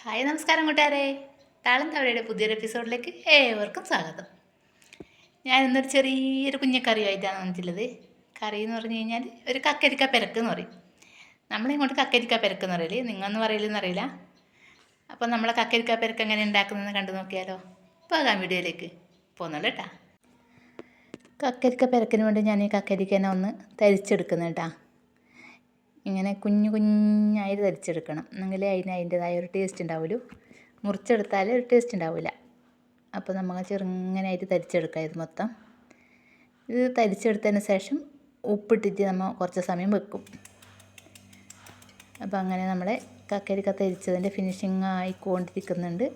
Hi നമസ്കാരം കൂട്ടുകാരെ. താളം തവഴയുടെ പുതിയൊരു എപ്പിസോഡിലേക്ക് ഏവർക്കും സ്വാഗതം. ഞാൻ ഇന്നൊരു ചെറിയൊരു കുഞ്ഞക്കറിയായിട്ടാണ് വന്നിട്ടുള്ളത്. കറി എന്ന് പറഞ്ഞു കഴിഞ്ഞാൽ ഒരു കക്കരിക്ക പെരക്ക് എന്ന് പറയും. നമ്മളിങ്ങോട്ട് കക്കരിക്ക പെരക്ക് എന്ന് പറയൽ. നിങ്ങളൊന്നും പറയില്ലെന്ന് അറിയില്ല അപ്പോൾ നമ്മളെ കക്കരിക്ക പെരക്ക് എങ്ങനെ ഉണ്ടാക്കുന്നതെന്ന് കണ്ടു നോക്കിയാലോ. പോകാം വീഡിയോയിലേക്ക്. പോകുന്നുള്ളൂ കേട്ടാ. കക്കരിക്ക പെരക്കിന് വേണ്ടി ഞാൻ ഈ കക്കരിക്കനെ ഒന്ന് തരിച്ചെടുക്കുന്നു കേട്ടാ. ഇങ്ങനെ കുഞ്ഞു കുഞ്ഞായി തരിച്ചെടുക്കണം എന്നെങ്കിലേ അതിന് അതിന്റെതായ ഒരു ടേസ്റ്റ് ഉണ്ടാവുള്ളൂ. മുറിച്ചെടുത്താൽ ഒരു ടേസ്റ്റ് ഉണ്ടാവില്ല അപ്പോൾ നമുക്ക് ചെറുങ്ങനായിട്ട് തരിച്ചെടുക്കാം ഇത് മൊത്തം. ഇത് തരിച്ചെടുത്തതിന് ശേഷം ഉപ്പിട്ടിട്ട് നമ്മൾ കുറച്ച് സമയം വെക്കും. അപ്പോൾ അങ്ങനെ നമ്മളെ കക്കരിക്ക തരിച്ചതിന്റെ ഫിനിഷിങ് ആയിക്കൊണ്ടിരിക്കുന്നുണ്ട്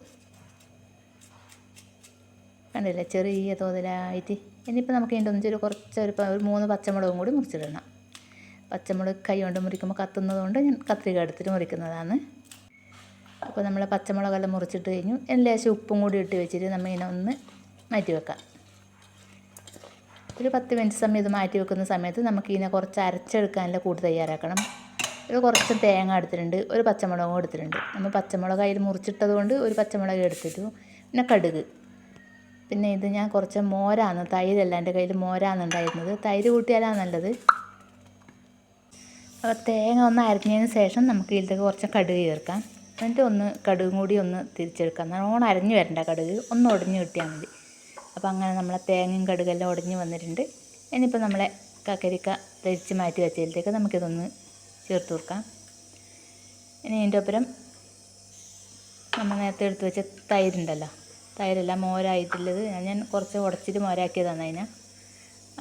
കണ്ടില്ലേ? ചെറിയ തോതിലായിട്ട്. ഇനിയിപ്പോൾ നമുക്ക് ഇതിന്റെ ഒന്നിച്ചൊരു കുറച്ച് ഒരു മൂന്ന് പച്ചമുളകും കൂടി മുറിച്ചിടണം. പച്ചമുളക് കൈ കൊണ്ട് മുറിക്കുമ്പോൾ കത്തുന്നത് കൊണ്ട് ഞാൻ കത്രിക എടുത്തിട്ട് മുറിക്കുന്നതാണ്. അപ്പോൾ നമ്മൾ പച്ചമുളകെല്ലാം മുറിച്ചിട്ട് കഴിഞ്ഞു. ലേശം ഉപ്പും കൂടി ഇട്ട് വെച്ചിട്ട് നമ്മൾ ഇതിനെ ഒന്ന് മാറ്റി വെക്കാം. ഒരു പത്ത് മിനിറ്റ് സമയം ഇത് മാറ്റി വെക്കുന്ന സമയത്ത് നമുക്ക് ഇതിനെ കുറച്ച് അരച്ചെടുക്കാനുള്ള കൂട്ട് തയ്യാറാക്കണം. ഒരു കുറച്ച് തേങ്ങ എടുത്തിട്ടുണ്ട് ഒരു പച്ചമുളകും എടുത്തിട്ടുണ്ട്. നമ്മൾ പച്ചമുളക് അതിൽ മുറിച്ചിട്ടത് കൊണ്ട് ഒരു പച്ചമുളക് എടുത്തിട്ടു. പിന്നെ കടുക്. പിന്നെ ഇത് ഞാൻ കുറച്ച് മോരാണ് തൈരല്ല എന്റെ കയ്യിൽ മോരാണ് ഉണ്ടായിരുന്നത്. തൈര് കൂട്ടിയാലാണ് നല്ലത്. തേങ്ങ ഒന്ന് അരഞ്ഞതിന് ശേഷം നമുക്ക് ഇതിലേക്ക് കുറച്ച് കടുക് ചേർക്കാം. എന്നിട്ട് ഒന്ന് കടുകും കൂടി ഒന്ന് തിരിച്ചെടുക്കാം. നല്ലോണം അരഞ്ഞു വരണ്ട കടുക്. ഒന്ന് ഒടിഞ്ഞു കിട്ടിയാൽ മതി. അപ്പോൾ അങ്ങനെ നമ്മളെ തേങ്ങയും കടുകെല്ലാം ഒടിഞ്ഞ് വന്നിട്ടുണ്ട്. ഇനിയിപ്പോൾ നമ്മളെ കക്കരിക്ക തിരിച്ച് മാറ്റി വെച്ചതിലേക്ക് നമുക്കിതൊന്ന് ചേർത്ത് കൊടുക്കാം. ഇനി ഇതിന്റെ ഒപ്പരം നമ്മൾ നേരത്തെ എടുത്ത് വെച്ച തൈരുണ്ടല്ലോ. തൈരല്ല മോരായിട്ടുള്ളത്. ഞാൻ കുറച്ച് ഉടച്ചിട്ട് മോരാക്കിയതാണ് അതിനെ.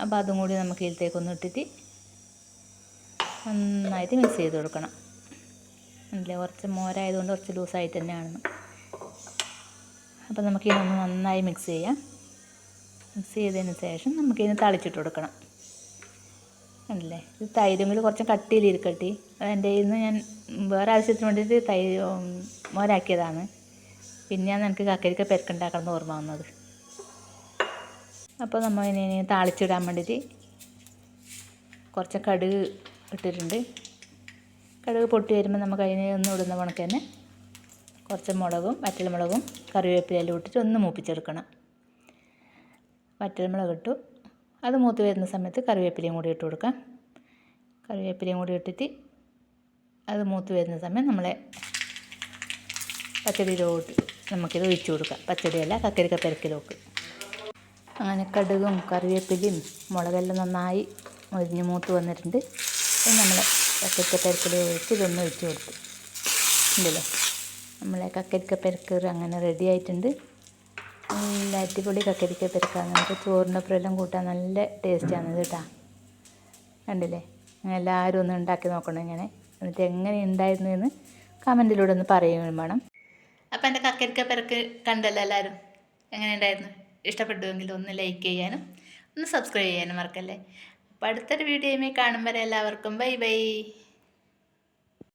അപ്പോൾ അതും കൂടി നമുക്ക് ഇതിലേക്കൊന്ന് ഇട്ടിട്ട് നന്നായിട്ട് മിക്സ് ചെയ്ത് കൊടുക്കണം. അല്ലേ? കുറച്ച് മോരായതുകൊണ്ട് കുറച്ച് ലൂസായിട്ട് തന്നെയാണ് അപ്പോൾ നമുക്ക് ഇതൊന്ന് നന്നായി മിക്സ് ചെയ്യാം. മിക്സ് ചെയ്തതിന് ശേഷം നമുക്കിതിന് തളിച്ചിട്ട് കൊടുക്കണം. അല്ലേ? ഇത് തൈരുമെങ്കിൽ കുറച്ച് കട്ടിയിലിരിക്കട്ടി അതെന്റെ ഇന്ന് ഞാൻ വേറെ ആവശ്യത്തിന് വേണ്ടിയിട്ട് തൈ മോരാക്കിയതാണ്. പിന്നെയാണ് എനിക്ക് കക്കരിക്ക പെരക്കുണ്ടാക്കണം ഓർമ്മ വന്നത്. അപ്പോൾ നമ്മൾ ഇനി താളിച്ചിടാൻ വേണ്ടിയിട്ട് കുറച്ച് കടുക് ഇട്ടിട്ടുണ്ട്. കടുക് പൊട്ടി വരുമ്പോൾ നമുക്ക് അതിന് ഒന്ന് ഇടുന്ന കണക്ക് തന്നെ കുറച്ച് മുളകും വറ്റൽമുളകും കറിവേപ്പിലെല്ലാം ഇട്ടിട്ട് ഒന്ന് മൂപ്പിച്ചെടുക്കണം. വറ്റൽമുളക് ഇട്ടു. അത് മൂത്ത് വരുന്ന സമയത്ത് കറിവേപ്പിലയും കൂടി ഇട്ട് കൊടുക്കാം. കറിവേപ്പിലയും കൂടി ഇട്ടിട്ട് അത് മൂത്ത് വരുന്ന സമയം നമ്മളെ പച്ചടിയിലോട്ട് നമുക്കിത് ഒഴിച്ചു കൊടുക്കാം. പച്ചടിയല്ല കക്കരിക്ക പെരക്കിലോക്ക് അങ്ങനെ കടുകും കറിവേപ്പിലയും മുളകെല്ലാം നന്നായി ഒരിഞ്ഞ് മൂത്ത് വന്നിട്ടുണ്ട്. ഇനി നമ്മൾ കക്കരിക്ക പെരക്കിൽ ഒഴിച്ച് ഇതൊന്ന് ഒഴിച്ച് കൊടുത്തു. ഉണ്ടല്ലോ? നമ്മളെ കക്കരിക്ക പെരക്കറി അങ്ങനെ റെഡി ആയിട്ടുണ്ട്. നല്ല അടിപൊളി കക്കരിക്ക പെരക്കാണ് നമുക്ക് എല്ലാം കൂട്ടാൻ നല്ല ടേസ്റ്റാണ് ഇത് കേട്ടോ. കണ്ടില്ലേ? എല്ലാവരും ഒന്ന് ഉണ്ടാക്കി നോക്കണം ഇങ്ങനെ. എന്നിട്ട് എങ്ങനെ ഉണ്ടായിരുന്നു എന്ന് കമന്റിലൂടെ ഒന്ന് പറയുകയും വേണം. അപ്പോൾ എന്റെ കക്കരിക്ക പെരക്ക് കണ്ടല്ലോ എല്ലാവരും? എങ്ങനെ ഉണ്ടായിരുന്നു? ഇഷ്ടപ്പെട്ടുവെങ്കിൽ ഒന്ന് ലൈക്ക് ചെയ്യാനും ഒന്ന് സബ്സ്ക്രൈബ് ചെയ്യാനും മറക്കല്ലേ? അപ്പോൾ അടുത്തൊരു വീഡിയോയുമായി വരെ എല്ലാവർക്കും. Bye bye.